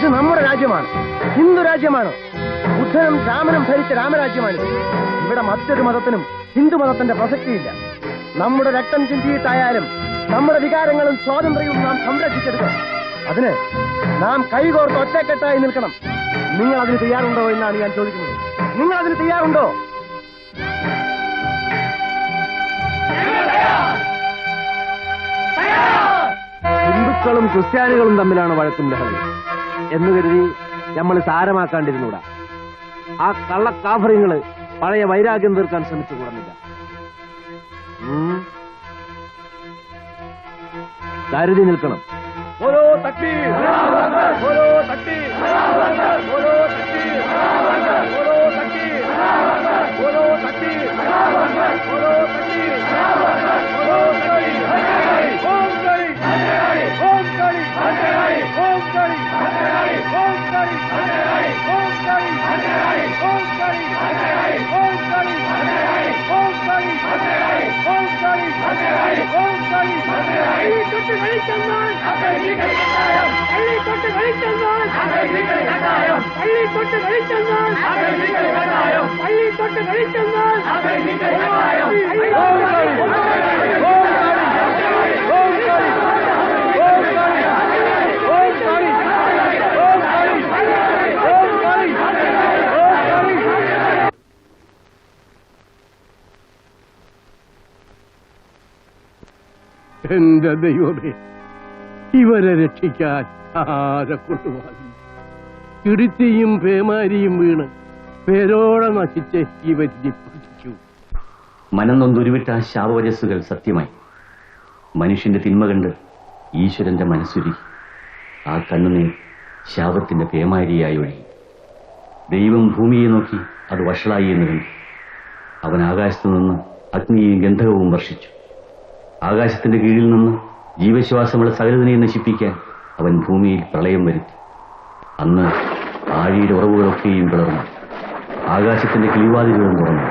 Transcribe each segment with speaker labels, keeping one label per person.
Speaker 1: ഇത് നമ്മുടെ രാജ്യമാണ്. ഹിന്ദു രാജ്യമാണ്. ബുദ്ധനും രാമനും ഭരിച്ച രാമരാജ്യമാണ് ഇവിടെ മറ്റൊരു മതത്തിനും ഹിന്ദു മതത്തിന്റെ പ്രസക്തിയില്ല. നമ്മുടെ രക്തം ചിന്തിയിട്ടായാലും നമ്മുടെ വികാരങ്ങളും സ്വാതന്ത്ര്യവും നാം സംരക്ഷിച്ചെടുക്കണം. അതിന് നാം കൈകോർത്ത് ഒറ്റക്കെട്ടായി നിൽക്കണം. നിങ്ങൾ അതിന് തയ്യാറുണ്ടോ എന്നാണ് ഞാൻ ചോദിക്കുന്നത്. നിങ്ങൾ അതിന് തയ്യാറുണ്ടോ? ഹിന്ദുക്കളും ക്രിസ്ത്യാനികളും തമ്മിലാണ് വഴക്കും ലഹളി എന്ന് കരുതി നമ്മൾ സാരമാക്കാണ്ടിരുന്നൂടാ. ആ കള്ളക്കാഫറിങ്ങൾ പഴയ വൈരാഗ്യം തീർക്കാൻ ശ്രമിച്ചു കൂടുന്നില്ല. കരുതി നിൽക്കണം. ഓരോ തക്ബീർ. ഓരോ தொட்டு வெளிச்சம் தான் பள்ளி தொட்டு வெளிச்சம் தான்
Speaker 2: എന്റെ ദൈവമേ ഇവരെ രക്ഷിക്കാൻ ആരെ കൊണ്ടുവാങ്ങി ഇടുത്തിയും പേമാരിയും വീണ് പേരോടെ നശിച്ച് ഈ പിടിച്ചു.
Speaker 3: മനംനൊന്തുരുവിട്ട ആ ശാപവരസ്സുകൾ സത്യമായി. മനുഷ്യന്റെ തിന്മ കണ്ട് ഈശ്വരന്റെ മനസ്സുരി ആ കണ്ണുനീർ ശാപത്തിന്റെ പേമാരിയായി ഒഴുകി. ദൈവം ഭൂമിയെ നോക്കി അത് വഷളായി എന്ന് കണ്ടു. അവൻ ആകാശത്തു നിന്ന് അഗ്നിയും ഗന്ധകവും വർഷിച്ചു. ആകാശത്തിന്റെ കീഴിൽ നിന്ന് ജീവശ്വാസമുള്ള സകലതിനെ നശിപ്പിക്കാൻ അവൻ ഭൂമിയിൽ പ്രളയം വരുത്തി. അന്ന് ആഴിയുടെ ഉറവുകളൊക്കെയും പിളർന്നു. ആകാശത്തിന്റെ കിളിവാതിലുകളും തുറന്നു.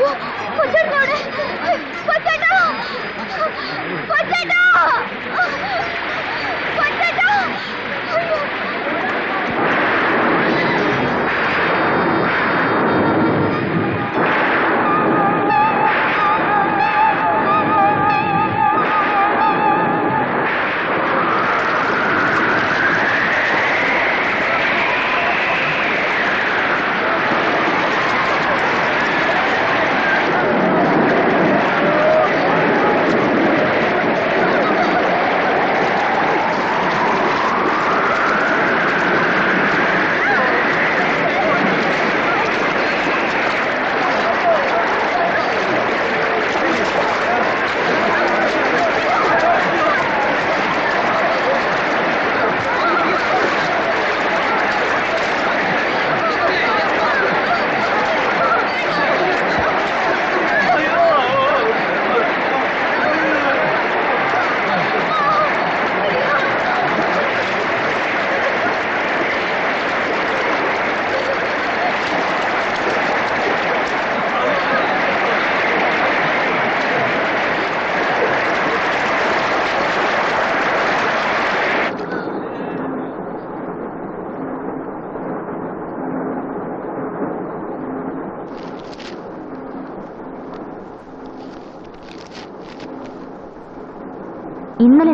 Speaker 4: 我我在这里我在这我在这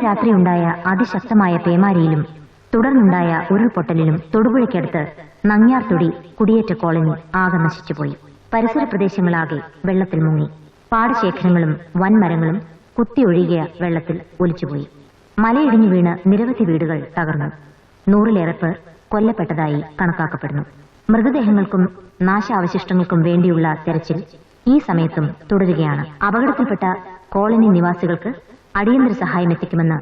Speaker 4: രാത്രിയുണ്ടായ അതിശക്തമായ പേമാരിയിലും തുടർന്നുണ്ടായ ഉരുൾപൊട്ടലിലും തൊടുപുഴയ്ക്കടുത്ത് നങ്ങ്യാർതൊടി കുടിയേറ്റ കോളനി ആകെ നശിച്ചുപോയി. പരിസര പ്രദേശങ്ങളാകെ വെള്ളത്തിൽ മുങ്ങി. പാടശേഖരങ്ങളും വൻമരങ്ങളും കുത്തിയൊഴുകിയ വെള്ളത്തിൽ ഒലിച്ചുപോയി. മലയിടിഞ്ഞു വീണ് നിരവധി വീടുകൾ തകർന്നു. നൂറിലേറെ പേർ കൊല്ലപ്പെട്ടതായി കണക്കാക്കപ്പെടുന്നു. മൃതദേഹങ്ങൾക്കും നാശാവശിഷ്ടങ്ങൾക്കും വേണ്ടിയുള്ള തെരച്ചിൽ ഈ സമയത്തും തുടരുകയാണ്. അപകടത്തിൽപ്പെട്ട കോളനി നിവാസികൾക്ക് അടിയന്തര സഹായം എത്തിക്കുമെന്ന്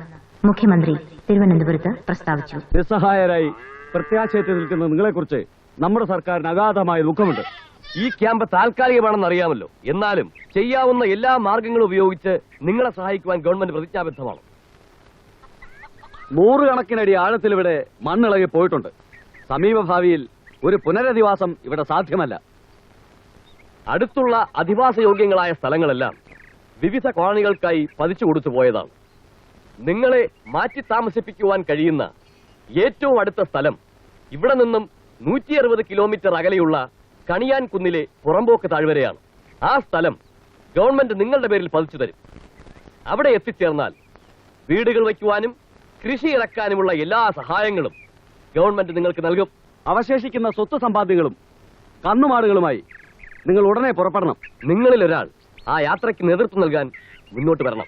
Speaker 4: മുഖ്യമന്ത്രി തിരുവനന്തപുരത്ത് പ്രസ്താവിച്ചു.
Speaker 5: നിസ്സഹായരായി പ്രത്യാശയത്തിൽ നിൽക്കുന്ന നിങ്ങളെക്കുറിച്ച് നമ്മുടെ സർക്കാരിന് അഗാധമായ ദുഃഖമുണ്ട്.
Speaker 6: ഈ ക്യാമ്പ് താൽക്കാലികമാണെന്ന് അറിയാമല്ലോ. എന്നാലും ചെയ്യാവുന്ന എല്ലാ മാർഗങ്ങളും ഉപയോഗിച്ച് നിങ്ങളെ സഹായിക്കുവാൻ ഗവൺമെന്റ് പ്രതിജ്ഞാബദ്ധമാണ്.
Speaker 5: നൂറുകണക്കിനടി ആഴത്തിൽ ഇവിടെ മണ്ണിളകി പോയിട്ടുണ്ട്. സമീപഭാവിയിൽ ഒരു പുനരധിവാസം ഇവിടെ സാധ്യമല്ല.
Speaker 6: അടുത്തുള്ള അധിവാസ യോഗ്യങ്ങളായ സ്ഥലങ്ങളെല്ലാം വിവിധ കോളനികൾക്കായി പതിച്ചു കൊടുത്തു പോയതാണ്. നിങ്ങളെ മാറ്റി താമസിപ്പിക്കുവാൻ കഴിയുന്ന ഏറ്റവും അടുത്ത സ്ഥലം ഇവിടെ നിന്നും നൂറ്റി അറുപത് കിലോമീറ്റർ അകലെയുള്ള കണിയാൻ കുന്നിലെ പുറമ്പോക്ക് താഴ്വരയാണ്. ആ സ്ഥലം ഗവൺമെന്റ് നിങ്ങളുടെ പേരിൽ പതിച്ചു തരും. അവിടെ എത്തിച്ചേർന്നാൽ വീടുകൾ വയ്ക്കുവാനും കൃഷി ഇറക്കാനുമുള്ള എല്ലാ സഹായങ്ങളും ഗവൺമെന്റ് നിങ്ങൾക്ക് നൽകും.
Speaker 5: അവശേഷിക്കുന്ന സ്വത്ത് സമ്പാദ്യങ്ങളും കന്നുമാടുകളുമായി നിങ്ങൾ ഉടനെ പുറപ്പെടണം.
Speaker 6: നിങ്ങളിൽ ഒരാൾ ആ യാത്രയ്ക്ക് നേതൃത്വം നൽകാൻ മുന്നോട്ട് വരണം.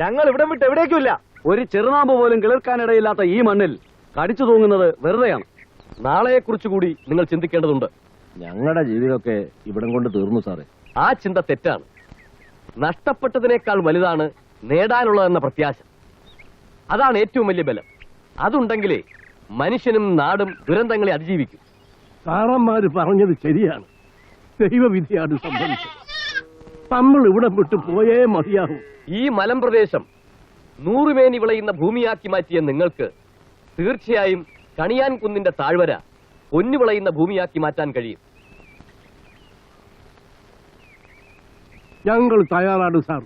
Speaker 5: ഞങ്ങൾ ഇവിടെ വിട്ട് എവിടേക്കുമില്ല. ഒരു ചെറുനാമ്പ് പോലും കിളിർക്കാനിടയില്ലാത്ത ഈ മണ്ണിൽ കടിച്ചു തൂങ്ങുന്നത് വെറുതെയാണ്.
Speaker 6: നാളെയെക്കുറിച്ച് കൂടി നിങ്ങൾ ചിന്തിക്കേണ്ടതുണ്ട്.
Speaker 1: ഞങ്ങളുടെ ജീവിതമൊക്കെ ഇവിടം കൊണ്ട് തീർന്നു സാറേ.
Speaker 6: ആ ചിന്ത തെറ്റാണ്. നഷ്ടപ്പെട്ടതിനേക്കാൾ വലുതാണ് നേടാനുള്ളതെന്ന പ്രത്യാശ. അതാണ് ഏറ്റവും വലിയ ബലം. അതുണ്ടെങ്കിലേ മനുഷ്യനും നാടും ദുരന്തങ്ങളെ അതിജീവിക്കും.
Speaker 2: സാറന്മാര് പറഞ്ഞത് ശരിയാണ്. ദൈവവിധിയാണ് സംഭവിച്ചത് നമ്മൾ ഇവിടെ വിട്ടു പോയേ മതിയാവും.
Speaker 6: ഈ മലമ്പ്രദേശം നൂറുമേനി വിളയുന്ന ഭൂമിയാക്കി മാറ്റിയ നിങ്ങൾക്ക് തീർച്ചയായും കണിയാൻ കുന്നിന്റെ താഴ്വര പൊന്നു വിളയുന്ന ഭൂമിയാക്കി മാറ്റാൻ കഴിയും.
Speaker 2: ഞങ്ങൾ തയ്യാറാണ് സാർ.